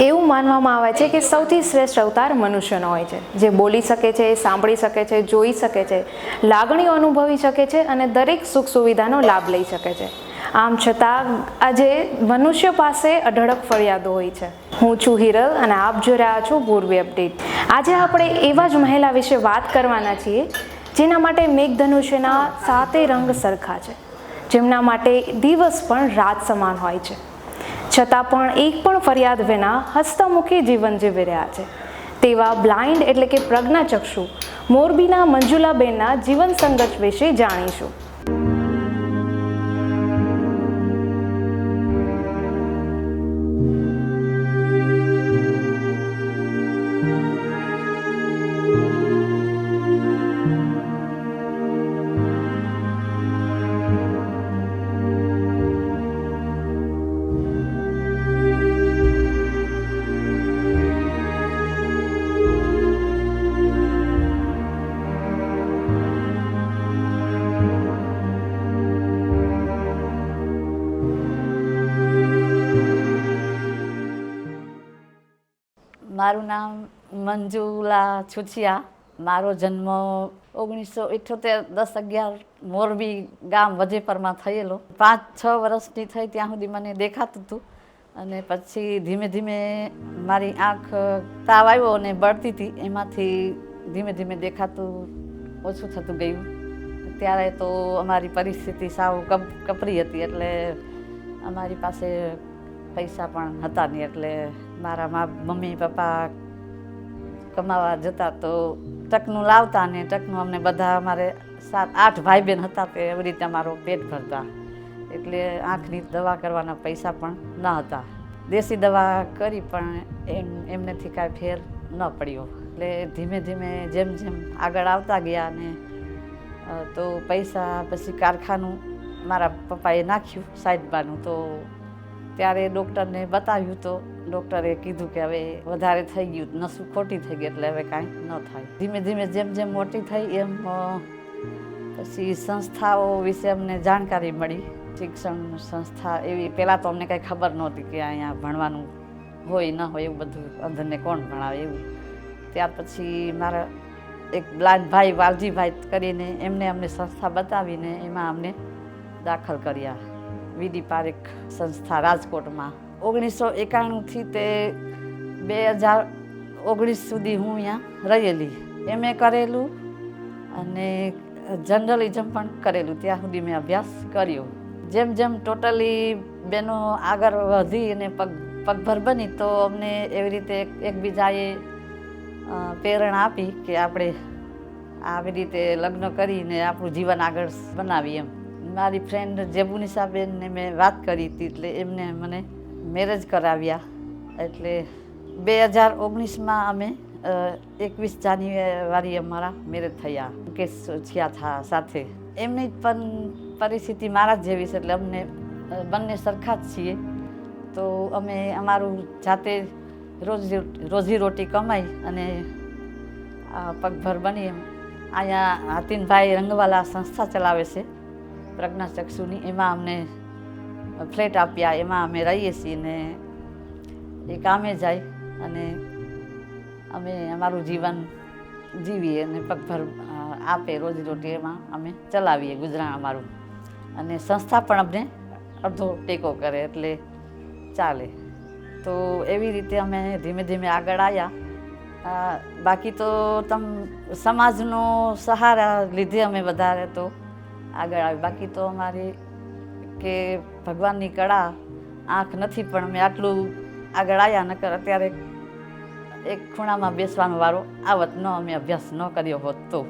એવું માનવામાં આવે છે કે સૌથી શ્રેષ્ઠ અવતાર મનુષ્યનો હોય છે. જે બોલી શકે છે, સાંભળી શકે છે, જોઈ શકે છે, લાગણીઓ અનુભવી શકે છે અને દરેક સુખ સુવિધાનો લાભ લઈ શકે છે. આમ છતાં, આજે મનુષ્ય પાસે અઢળક ફરિયાદો હોય છે. હું છું હિરલ અને આપ જોઈ રહ્યા છો પૂર્વી અપડેટ. આજે આપણે એવા જ મહિલા વિશે વાત કરવાના છીએ, જેના માટે મેઘધનુષ્યના સાતે રંગ સરખા છે. જેમના માટે દિવસ પણ રાત સમાન હોય છે. છતાં પણ એક પણ ફરિયાદ વિના હસ્તમુખી જીવન જીવી રહ્યા છે. તેવા બ્લાઇન્ડ એટલે કે પ્રજ્ઞાચક્ષુ મોરબીના મંજુલાબેનના જીવન સંઘર્ષ વિશે જાણીશું. મારું નામ મંજુલા છુછિયા. મારો જન્મ ઓગણીસો ઇઠ્યોતેર દસ અગિયાર મોરબી ગામ વજેપરમાં થયેલો. પાંચ છ વર્ષની થઈ ત્યાં સુધી મને દેખાતું હતું અને પછી ધીમે ધીમે મારી આંખ તાવ આવ્યો અને બળતી હતી. એમાંથી ધીમે ધીમે દેખાતું ઓછું થતું ગયું. ત્યારે તો અમારી પરિસ્થિતિ સાવ કપ કપરી હતી એટલે અમારી પાસે પૈસા પણ હતા નહીં એટલે મારા મા, મમ્મી, પપ્પા કમાવા જતા તો ટકનું લાવતા ને ટકનું અમને બધા અમારે સાત, આઠ ભાઈ બહેન હતા તે એવી રીતે અમારો પેટ ભરતા. એટલે આંખની દવા કરવાના પૈસા પણ ન હતા. દેશી દવા કરી પણ એમ, એમનેથી કાંઈ ફેર ન પડ્યો. એટલે ધીમે ધીમે જેમ જેમ આગળ આવતા ગયા ને તો પૈસા પછી કારખાનું મારા પપ્પાએ નાખ્યું સાઈડબાનું તો ત્યારે ડૉક્ટરને બતાવ્યું તો ડૉક્ટરે કીધું કે હવે વધારે થઈ ગયું, નસું ખોટી થઈ ગઈ એટલે હવે કાંઈ ન થાય. ધીમે ધીમે જેમ જેમ મોટી થઈ એમ પછી સંસ્થાઓ વિશે અમને જાણકારી મળી. શિક્ષણ સંસ્થા એવી પહેલાં તો અમને કાંઈ ખબર નહોતી કે અહીંયા ભણવાનું હોય, ન હોય એવું બધું. અંધને કોણ ભણાવે એવું. ત્યાર પછી મારા એક બ્લાઇન્ડ ભાઈ, વાલજીભાઈ કરીને એમને અમને સંસ્થા બતાવીને એમાં અમને દાખલ કર્યા. વીડી પારેખ સંસ્થા રાજકોટમાં. ઓગણીસો એકાણુંથી તે બે હજાર ઓગણીસ સુધી હું અહીંયા રહેલી. એમએ કરેલું અને જર્નલિઝમ પણ કરેલું. ત્યાં સુધી મેં અભ્યાસ કર્યો. જેમ જેમ ટોટલી બેનો આગળ વધી અને પગ પગભર બની, તો અમને એવી રીતે એકબીજાએ પ્રેરણા આપી કે આપણે આવી રીતે લગ્ન કરીને આપણું જીવન આગળ બનાવીએ એમ. મારી ફ્રેન્ડ જેબુનિસાબેનને મેં વાત કરી હતી એટલે એમને મને મેરેજ કરાવ્યા. એટલે બે હજાર ઓગણીસમાં અમે એકવીસ જાન્યુઆરી અમારા મેરેજ થયા. મુકેશ છિયા સાથે. એમની પણ પરિસ્થિતિ મારા જ જેવી છે, એટલે અમને બંને સરખા જ છીએ. તો અમે અમારું જાતે રોજ, રોજી રોટી કમાઈ અને પગભર બની એમ. અહીંયા હાતિનભાઈ રંગવાલા સંસ્થા ચલાવે છે, પ્રજ્ઞાચક્ષુની. એમાં અમને ફ્લેટ આપ્યા, એમાં અમે રહીએ છીએ ને એ કામે જાય અને અમે અમારું જીવન જીવીએ અને પગભર આપે રોજીરોટી એમાં અમે ચલાવીએ ગુજરાન અમારું. અને સંસ્થા પણ અમને અડધો ટેકો કરે એટલે ચાલે. તો એવી રીતે અમે ધીમે ધીમે આગળ આવ્યા બાકી તો તમ, સમાજનો સહારા લીધે અમે વધારે તો આગળ આવી બાકી તો અમારી કે ભગવાનની કળા આંખ નથી, પણ મેં આટલું આગળ આવ્યા નકર અત્યારે એક ખૂણામાં બેસવાનો વારો આવત, ન અમે અભ્યાસ ન કર્યો હોત તો.